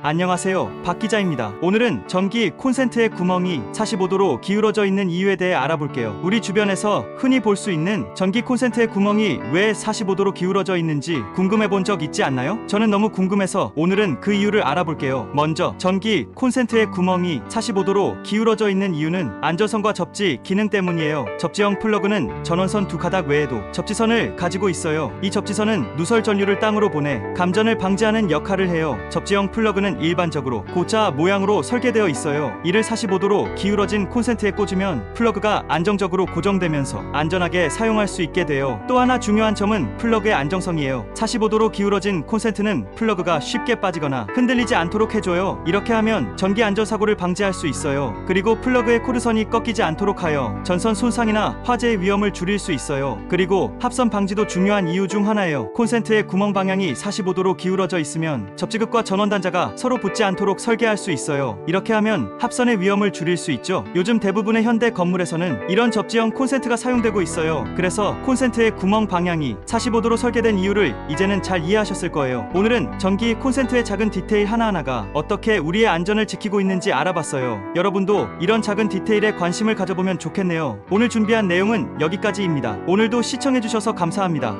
안녕하세요. 박 기자입니다. 오늘은 전기 콘센트의 구멍이 45도로 기울어져 있는 이유에 대해 알아볼게요. 우리 주변에서 흔히 볼 수 있는 전기 콘센트의 구멍이 왜 45도로 기울어져 있는지 궁금해 본 적 있지 않나요? 저는 너무 궁금해서 오늘은 그 이유를 알아볼게요. 먼저 전기 콘센트의 구멍이 45도로 기울어져 있는 이유는 안전선과 접지 기능 때문이에요. 접지형 플러그는 전원선 두 가닥 외에도 접지선을 가지고 있어요. 이 접지선은 누설 전류를 땅으로 보내 감전을 방지하는 역할을 해요. 접지형 플러그는 일반적으로 고자 모양으로 설계되어 있어요. 이를 45도로 기울어진 콘센트에 꽂으면 플러그가 안정적으로 고정되면서 안전하게 사용할 수 있게 돼요. 또 하나 중요한 점은 플러그의 안정성이에요. 45도로 기울어진 콘센트는 플러그가 쉽게 빠지거나 흔들리지 않도록 해줘요. 이렇게 하면 전기 안전 사고를 방지할 수 있어요. 그리고 플러그의 코르선이 꺾이지 않도록 하여 전선 손상이나 화재의 위험을 줄일 수 있어요. 그리고 합선 방지도 중요한 이유 중 하나예요. 콘센트의 구멍 방향이 45도로 기울어져 있으면 접지극과 전원 단자가 서로 붙지 않도록 설계할 수 있어요. 이렇게 하면 합선의 위험을 줄일 수 있죠. 요즘 대부분의 현대 건물에서는 이런 접지형 콘센트가 사용되고 있어요. 그래서 콘센트의 구멍 방향이 45도로 설계된 이유를 이제는 잘 이해하셨을 거예요. 오늘은 전기 콘센트의 작은 디테일 하나하나가 어떻게 우리의 안전을 지키고 있는지 알아봤어요. 여러분도 이런 작은 디테일에 관심을 가져보면 좋겠네요. 오늘 준비한 내용은 여기까지입니다. 오늘도 시청해주셔서 감사합니다.